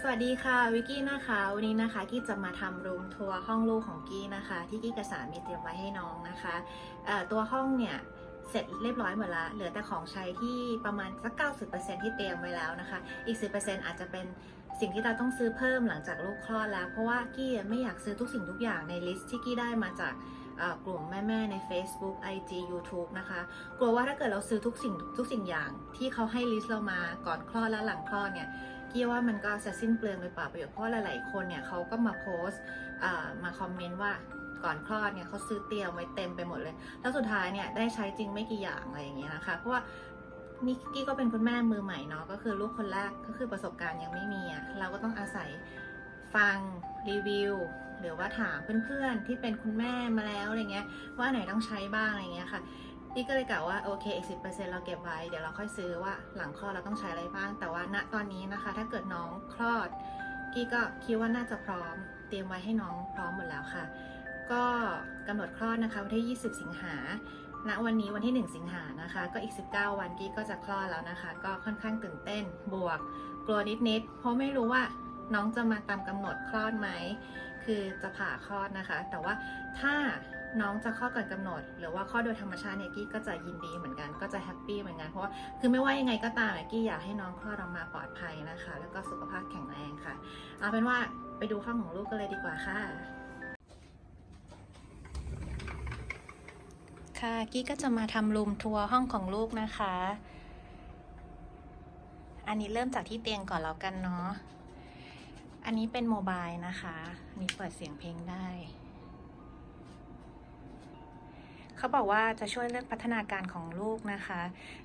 สวัสดีค่ะวิกกี้นะคะวันนี้นะคะกี้จะมาทำรูมทัวร์ห้องลูกของกี้นะคะ ที่กี้กับสามีเตรียมไว้ให้น้องนะคะตัวห้องเนี่ยเสร็จเรียบร้อยหมดละเหลือแต่ของใช้ที่ประมาณสัก 90%ที่เตรียมไว้แล้วนะคะ อีก 10%อาจจะเป็นสิ่งที่เราต้องซื้อเพิ่มหลังจากลูกคลอดแล้ว เพราะว่ากี้ไม่อยากซื้อทุกสิ่งทุกอย่างในลิสต์ที่กี้ได้มาจาก กลุ่มแม่ๆใน Facebook IG YouTube นะคะ กลัวว่าถ้าเกิดเราซื้อทุกสิ่งทุกสิ่งอย่างที่เขาให้ลิสต์เรามาก่อนคลอดและหลังคลอดเนี่ยกี้ว่ามันก็จะสิ้นเปลืองไปเปล่าประโยชน์เพราะหลายๆคนเนี่ยเขาก็มาโพสต์มาคอมเมนต์ว่าก่อนคลอดเนี่ยเขาซื้อเตียมไว้เต็มไปหมดเลย แล้วสุดท้ายเนี่ยได้ใช้จริงไม่กี่อย่างอะไรอย่างเงี้ยนะคะ เพราะว่านี่กี้ก็เป็นคุณแม่มือใหม่เนาะก็คือลูกคนแรกก็คือประสบการณ์ยังไม่มีอะ่ะเราก็ต้องอาศัยฟังรีวิว หรือว่าถามเพื่อนๆที่เป็นคุณแม่มาแล้วอะไรเงี้ยว่าไหนต้องใช้บ้างอะไรเงี้ยค่ะพี่ก็เลยกล่าวว่าโอเคอีกสิเราเก็บไว้เดี๋ยวเราค่อยซื้อว่าหลังคลอดเราต้องใช้อะไรบ้าง แต่ว่าณตอนนี้นะคะ ถ้าเกิดน้องคลอดกี้ก็คิดว่าน่าจะพร้อม เตรียมไว้ให้น้องพร้อมหมดแล้วค่ะ ก็กำหนดคลอดนะคะวันที่ 20 สิงหาณวันนี้วันที่ 1 สิงหานะคะ ก็อีก 19 วันกี้ก็จะคลอดแล้วนะคะ ก็ค่อนข้างตื่นเต้นบวก กลัวนิดๆเพราะไม่รู้ว่าน้องจะมาตามกำหนดคลอดไหม คือจะผ่าคลอดนะคะ แต่ว่าถ้าน้องจะคลอดก่อนกำหนด หรือว่าคลอดโดยธรรมชาติเนี่ยกี้ก็จะยินดีเหมือนกันก็จะแฮปปี้เหมือนกันเพราะว่าคือไม่ว่ายังไงก็ตามเนี่ยกี้อยากให้น้องคลอดออกมาปลอดภัยนะคะ แล้วก็สุขภาพแข็งแรงค่ะ เอาเป็นว่าไปดูห้องของลูกกันเลยดีกว่าค่ะค่ะกี้ก็จะมาทำรูมทัวร์ห้องของลูกนะคะ อันนี้เริ่มจากที่เตียงก่อนแล้วกันเนาะ อันนี้เป็นโมบายนะคะ อันนี้เปิดเสียงเพลงได้ เขาบอกว่าจะช่วยเรื่องพัฒนาการของลูกนะคะ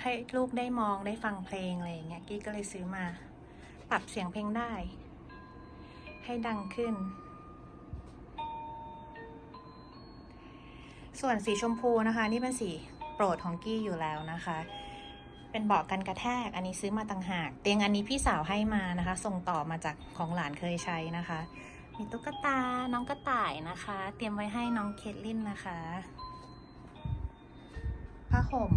ให้ลูกได้มองได้ฟังเพลงอะไรอย่างเงี้ย กี้ก็เลยซื้อมา ปรับเสียงเพลงได้ ให้ดังขึ้น ส่วนสีชมพูนะคะ นี่เป็นสีโปรดของกี้อยู่แล้วนะคะ เป็นเบาะกันกระแทก อันนี้ซื้อมาต่างหาก เตียงอันนี้พี่สาวให้มานะคะ ส่งต่อมาจากของหลานเคยใช้นะคะ มีตุ๊กตา น้องกระต่ายนะคะ เตรียมไว้ให้น้องเคทลินนะคะผ้าห่ม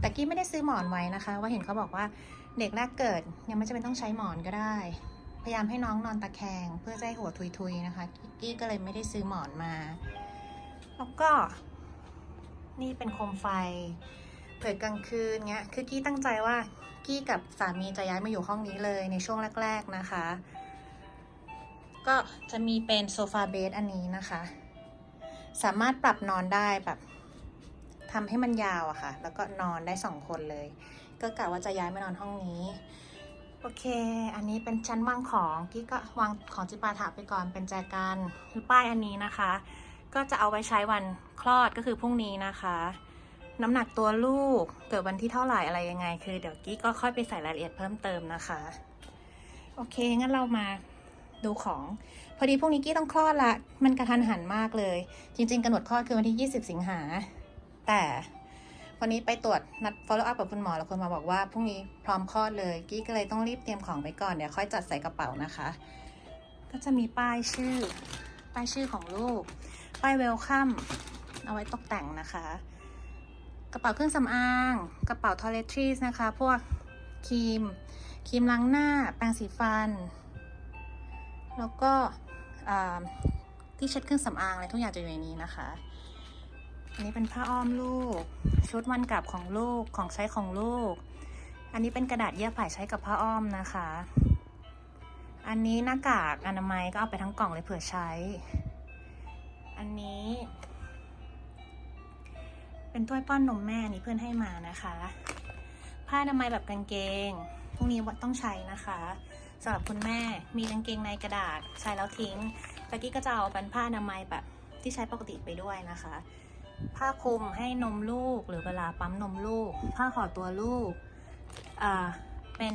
แต่กี้ไม่ได้ซื้อหมอนไว้นะคะ ว่าเห็นเขาบอกว่าเด็กแรกเกิดยังไม่จำเป็นต้องใช้หมอนก็ได้ พยายามให้น้องนอนตะแคงเพื่อจะให้หัวทุยๆนะคะ กี้ก็เลยไม่ได้ซื้อหมอนมา แล้วก็นี่เป็นโคมไฟ เผื่อกลางคืนเงี้ย คือกี้ตั้งใจว่ากี้กับสามีจะย้ายมาอยู่ห้องนี้เลยในช่วงแรก ๆนะคะ ก็จะมีเป็นโซฟาเบดอันนี้นะคะ สามารถปรับนอนได้แบบทำให้มันยาวอะค่ะ แล้วก็นอนได้สองคนเลย ก็กะว่าจะย้ายมานอนห้องนี้ โอเค อันนี้เป็นชั้นวางของกี้ก็วางของจิปาถาไปก่อนเป็นแจกันคือป้ายอันนี้นะคะ ก็จะเอาไว้ใช้วันคลอดก็คือพรุ่งนี้นะคะ น้ำหนักตัวลูก เกิดวันที่เท่าไหร่อะไรยังไง คือเดี๋ยวกี้ก็ค่อยไปใส่รายละเอียดเพิ่มเติมนะคะ โอเค งั้นเรามาดูของ พอดีพรุ่งนี้กี้ต้องคลอดละ มันกระทันหันมากเลย จริง ๆกำหนดคลอดคือวันที่ 20 สิงหา แต่วันนี้ไปตรวจนัด follow up กับคุณหมอแล้วคุณหมอบอกว่าพรุ่งนี้พร้อมคลอดเลย กี้ก็เลยต้องรีบเตรียมของไปก่อนเดี๋ยวค่อยจัดใส่กระเป๋านะคะ ก็จะมีป้ายชื่อ ป้ายชื่อของลูก ป้ายเวลคัมเอาไว้ตกแต่งนะคะ กระเป๋าเครื่องสำอาง กระเป๋าทอ i เลทรีสนะคะ พวกครีม ครีมล้างหน้า แปรงสีฟัน แล้วก็ที่เช็ดเครื่องสำอางอะไรทุกอย่างจะอยู่ในนี้นะคะอันนี้เป็นผ้าอ้อมลูก ชุดวันกลับของลูก ของใช้ของลูก อันนี้เป็นกระดาษเยื่อผ่ายใช้กับผ้าอ้อมนะคะ อันนี้หน้ากากอนามัยก็เอาไปทั้งกล่องเลยเผื่อใช้ อันนี้ เป็นถ้วยป้อนนมแม่นี่เพื่อนให้มานะคะ ผ้าอนามัยแบบกางเกงพวกนี้ต้องใช้นะคะสำหรับคุณแม่มีกางเกงในกระดาษใช้แล้วทิ้งตะกี้ก็จะเอาเป็นผ้าอนามัยแบบที่ใช้ปกติไปด้วยนะคะ ผ้าคลุมให้นมลูกหรือเวลาปั๊มนมลูก ผ้าห่อตัวลูกอ่าเป็น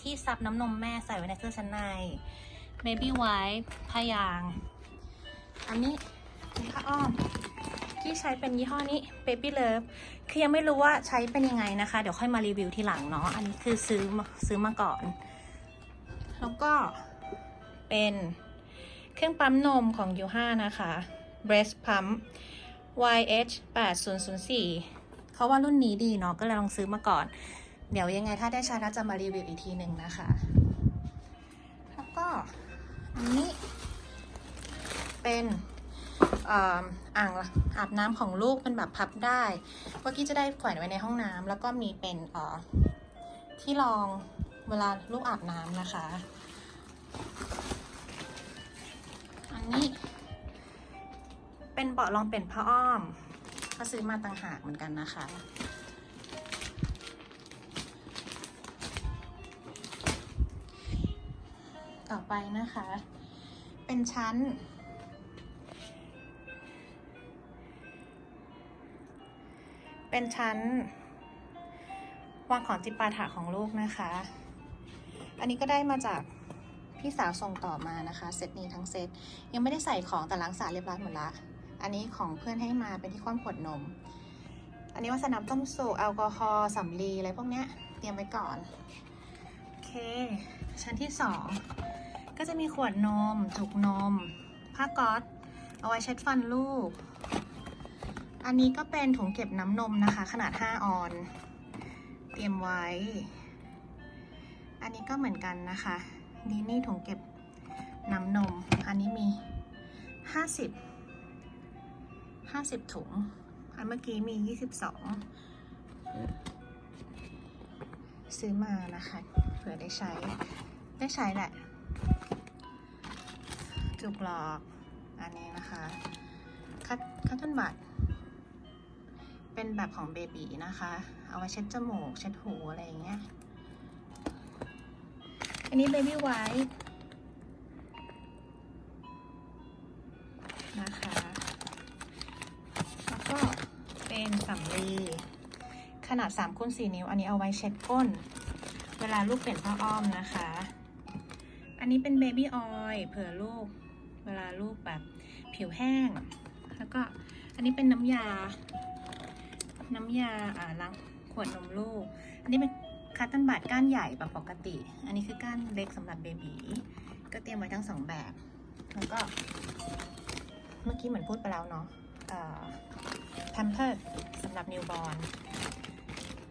ที่ซับน้ำนมแม่ใส่ไว้ในเครื่องชั้นใน baby wipe ผ้ายาง อันนี้ ที่ใช้เป็นยี่ห้อนี้ Baby Love คือยังไม่รู้ว่าใช้เป็นยังไงนะคะ เดี๋ยวค่อยมารีวิวทีหลังเนาะ อันนี้คือซื้อซื้อมาก่อน แล้วก็เป็นเครื่องปั๊มนมของ y ูห้านะคะ Breast Pump YH 8004เขาว่ารุ่นนี้ดีเนาะ ก็เลยลองซื้อมาก่อน เดี๋ยวยังไงถ้าได้ใช้แล้วจะมารีวิวอีกทีหนึ่งนะคะ แล้วก็อันนี้เป็น อ่างอาบน้ำของลูกเป็นแบบพับได้เมื่อกี้จะได้แขวนไว้ในห้องน้ำแล้วก็มีเป็นอ่อที่รองเวลาลูกอาบน้ำนะคะ อันนี้ เป็นเบาะรองเป็นผ้าอ้อมก็ซื้อมาต่างหากเหมือนกันนะคะต่อไปนะคะ เป็นชั้น เป็นชั้น วางของจิปาถะของลูกนะคะ อันนี้ก็ได้มาจากพี่สาวส่งต่อมานะคะเซตนี้ทั้งเซตยังไม่ได้ใส่ของแต่ล้างสารเรียบร้อยหมดละ อันนี้ของเพื่อนให้มาเป็นที่คว่ำขวดนม อันนี้วัสน้ำต้มสุกแอลกอฮอล์สำลีอะไรพวกเนี้ยเตรียมไว้ก่อนโอเค ชั้นที่สองก็จะมีขวดนมจุกนม ผ้าก๊อซเอาไว้เช็ดฟันลูก อันนี้ก็เป็นถุงเก็บน้ำนมนะคะ ขนาด 5 ออน เตรียมไว้ อันนี้ก็เหมือนกันนะคะนี่นี่ถุงเก็บน้ำนม อันนี้มี 50 50 ถุง อันเมื่อกี้มี 22 ซื้อมานะคะ เผื่อได้ใช้ ได้ใช้แหละ จุกหลอก อันนี้นะคะ คัตคัตตันบัตร เป็นแบบของเบบีนะคะ เอาไว้เช็ดจมูก เช็ดหูอะไรอย่างเงี้ย อันนี้เบบี้ไวท์นะคะ แล้วก็เป็นสำลีขนาด3คูณ4นิ้ว อันนี้เอาไว้เช็ดก้น เวลาลูกเปลี่ยนผ้าอ้อมนะคะ อันนี้เป็นเบบี้ออยล์เผื่อลูก เวลาลูกแบบผิวแห้ง แล้วก็อันนี้เป็นน้ำยา น้ำยาอ่าล้างขวดนมลูก อันนี้เป็นคัตตันบัตก้านใหญ่แบบปกติ อันนี้คือก้านเล็กสำหรับเบบีก็เตรียมไว้ทั้งสองแบบ แล้วก็ เมื่อกี้เหมือนพูดไปแล้วเนาะแพมเพิร์สำหรับนิวบอร์น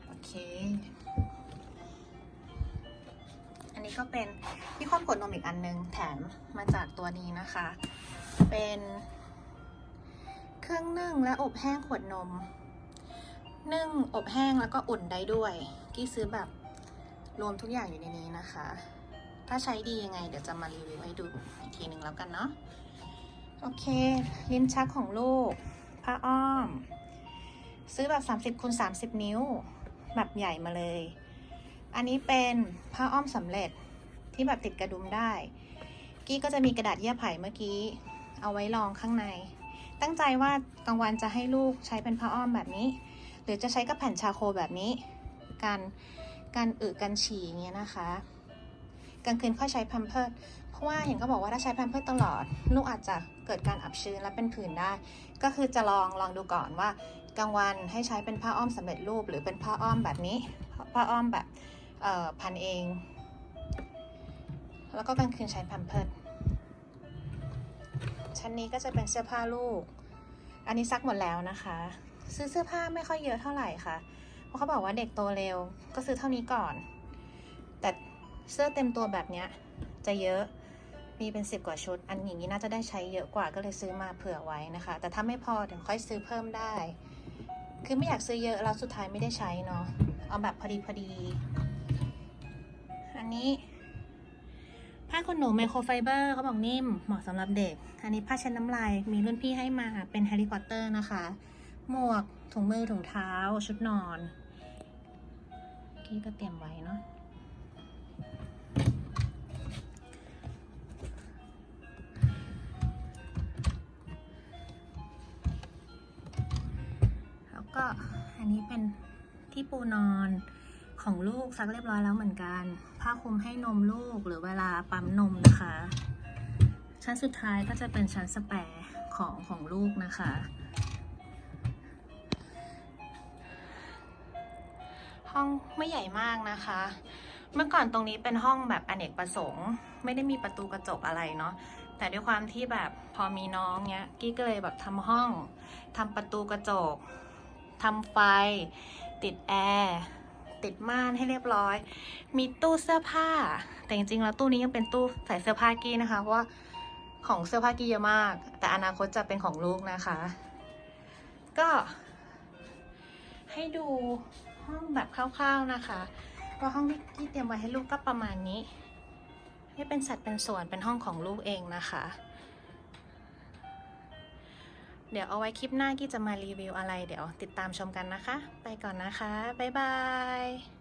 โอเค อันนี้ก็เป็นที่ครอบขวดนมอีกอันนึง แถมมาจากตัวนี้นะคะ เป็นเครื่องนึ่งและอบแห้งขวดนม นึ่งอบแห้งแล้วก็อุ่นได้ด้วย กี้ซื้อแบบรวมทุกอย่างอยู่ในนี้นะคะ ถ้าใช้ดียังไงเดี๋ยวจะมารีวิวให้ดูอีกทีหนึ่งแล้วกันเนาะ โอเค ลิ้นชักของลูก ผ้าอ้อม ซื้อแบบ 30คูณ30 นิ้ว แบบใหญ่มาเลย อันนี้เป็นผ้าอ้อมสำเร็จที่แบบติดกระดุมได้ กี้ก็จะมีกระดาษเยื่อไผ่เมื่อกี้ เอาไว้รองข้างใน ตั้งใจว่ากลางวันจะให้ลูกใช้เป็นผ้าอ้อมแบบนี้ หรือจะใช้กับแผ่นชาโคแบบนี้ การการอึกันฉี่อย่างเงี้ยนะคะกลางคืนค่อยใช้แพมเพิร์ดเพราะว่าเห็นเขาบอกว่าถ้าใช้แพมเพิร์ดตลอด ลูกอาจจะเกิดการอับชื้นและเป็นผื่นได้ ก็คือจะลองลองดูก่อนว่ากลางวันให้ใช้เป็นผ้าอ้อมสำเร็จรูป หรือเป็นผ้าอ้อมแบบนี้ ผ้าอ้อมแบบพันเอง แล้วก็กลางคืนใช้แพมเพิร์ดชั้นนี้ก็จะเป็นเสื้อผ้าลูก อันนี้ซักหมดแล้วนะคะ ซื้อเสื้อผ้าไม่ค่อยเยอะเท่าไหร่ค่ะ เพราะเขาบอกว่าเด็กโตเร็วก็ซื้อเท่านี้ก่อน แต่เสื้อเต็มตัวแบบเนี้ยจะเยอะมีเป็นสิบกว่าชุด อันอย่างนี้น่าจะได้ใช้เยอะกว่าก็เลยซื้อมาเผื่อไว้นะคะ แต่ถ้าไม่พอเดี๋ยวค่อยซื้อเพิ่มได้ คือไม่อยากซื้อเยอะแล้วสุดท้ายไม่ได้ใช้เนาะเอาแบบพอดีพอดี อันนี้ ผ้าขนหนูไมโครไฟเบอร์เขาบอกนิ่มเหมาะสำหรับเด็ก อันนี้ผ้าเช็ดน้ำลายมีรุ่นพี่ให้มาเป็นแฮร์รี่พอตเตอร์นะคะ หมวก ถุงมือถุงเท้า ชุดนอนกี้ก็เตรียมไว้เนาะแล้วก็อันนี้เป็นที่ปูนอนของลูกซักเรียบร้อยแล้วเหมือนกัน ผ้าคลุมให้นมลูกหรือเวลาปั๊มนมนะคะ ชั้นสุดท้ายก็จะเป็นชั้นสแปรของของลูกนะคะ ห้องไม่ใหญ่มากนะคะ เมื่อก่อนตรงนี้เป็นห้องแบบอเนกประสงค์ ไม่ได้มีประตูกระจกอะไรเนาะแต่ด้วยความที่แบบพอมีน้องเนี้ยกี้ก็เลยแบบทำห้องทำประตูกระจกทำไฟ ติดแอร์ติดม่านให้เรียบร้อย มีตู้เสื้อผ้า แต่จริงๆแล้วตู้นี้ยังเป็นตู้ใส่เสื้อผ้ากี้นะคะ เพราะว่าของเสื้อผ้ากี้เยอะมาก แต่อนาคตจะเป็นของลูกนะคะ ก็ให้ดู ห้องแบบคร่าวๆนะคะ ก็ห้องที่เตรียมไว้ให้ลูกก็ประมาณนี้ ให้เป็นสัดเป็นส่วนเป็นห้องของลูกเองนะคะ เดี๋ยวเอาไว้คลิปหน้ากี้จะมารีวิวอะไร เดี๋ยวติดตามชมกันนะคะ ไปก่อนนะคะ บ๊ายบาย